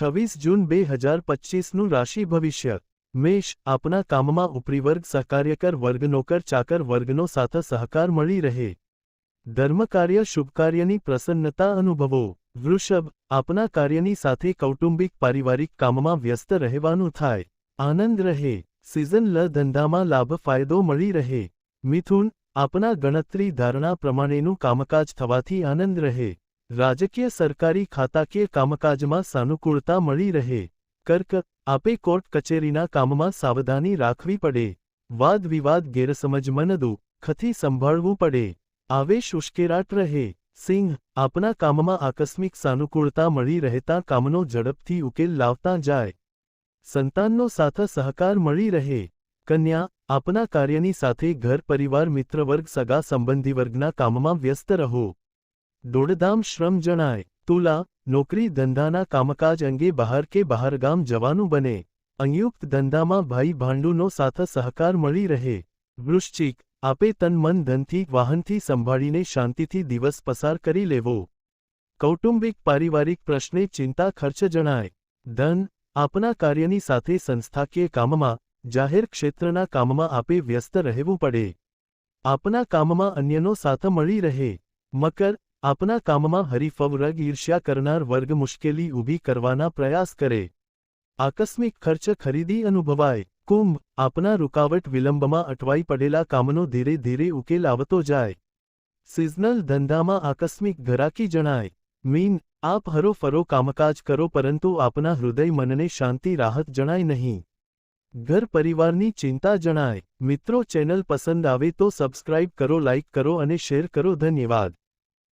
છવ્વીસ જૂન બે હજાર પચીસનું રાશિ ભવિષ્ય. મેષ આપના કામમાં ઉપરીવર્ગ સહકાર્યકર વર્ગ નોકર ચાકર વર્ગનો સાથે સહકાર મળી રહે. ધર્મકાર્ય શુભકાર્યની પ્રસન્નતા અનુભવો. વૃષભ આપના કાર્યની સાથે કૌટુંબિક પારિવારિક કામમાં વ્યસ્ત રહેવાનું થાય. આનંદ રહે. સિઝન લ ધંધામાં લાભ ફાયદો મળી રહે. મિથુન આપના ગણતરી ધારણા પ્રમાણેનું કામકાજ થવાથી આનંદ રહે. રાજકીય સરકારી ખાતાકીય કામકાજમાં સાનુકૂળતા મળી રહે. કર્ક, આપે કોર્ટ કચેરીના કામમાં સાવધાની રાખવી પડે. વાદ વિવાદ ગેરસમજ, મનદુ, ખથી સંભાળવું પડે. આવેશ ઉશ્કેરાટ રહે. સિંહ, આપના કામમાં આકસ્મિક સાનુકૂળતા મળી રહેતા કામનો ઝડપથી ઉકેલ લાવતા જાય. સંતાનનો સાથ સહકાર મળી રહે. કન્યા, આપના કાર્યની સાથે ઘર પરિવાર મિત્રવર્ગ સગા સંબંધી વર્ગના કામમાં વ્યસ્ત રહો. દોડધામ શ્રમ જણાય. તુલા, નોકરી ધંધાના કામકાજ અંગે બહાર કે બહારગામ જવાનું બને. સંયુક્ત ધંધામાં ભાઈ ભાંડુનો સાથ સહકાર મળી રહે. વૃશ્ચિક, આપે તન મન ધનથી વાહનથી સંભાળીને શાંતિથી દિવસ પસાર કરી લેવો. કૌટુંબિક પારિવારિક પ્રશ્ને ચિંતા ખર્ચ જણાય. ધન, આપના કાર્યની સાથે સંસ્થાકીય કામમાં, જાહેર ક્ષેત્રના કામમાં આપે વ્યસ્ત રહેવું પડે. આપના કામમાં અન્યનો સાથ મળી રહે. મકર આપના કામમાં હરીફવરગ ઈર્ષ્યા કરનાર વર્ગ મુશ્કેલી ઊભી કરવાના પ્રયાસ કરે. આકસ્મિક ખર્ચ ખરીદી અનુભવાય. કુંભ, આપના રૂકાવટ વિલંબમાં અટવાઈ પડેલા કામનો ધીરે ધીરે ઉકેલ આવતો જાય. સિઝનલ ધંધામાં આકસ્મિક ઘરાકી જણાય. મીન, આપ હરોફરો કામકાજ કરો પરંતુ આપના હૃદય મનને શાંતિ રાહત જણાય નહીં. ઘર પરિવારની ચિંતા જણાય. મિત્રો ચેનલ પસંદ આવે તો સબસ્ક્રાઇબ કરો, લાઇક કરો અને શેર કરો. ધન્યવાદ.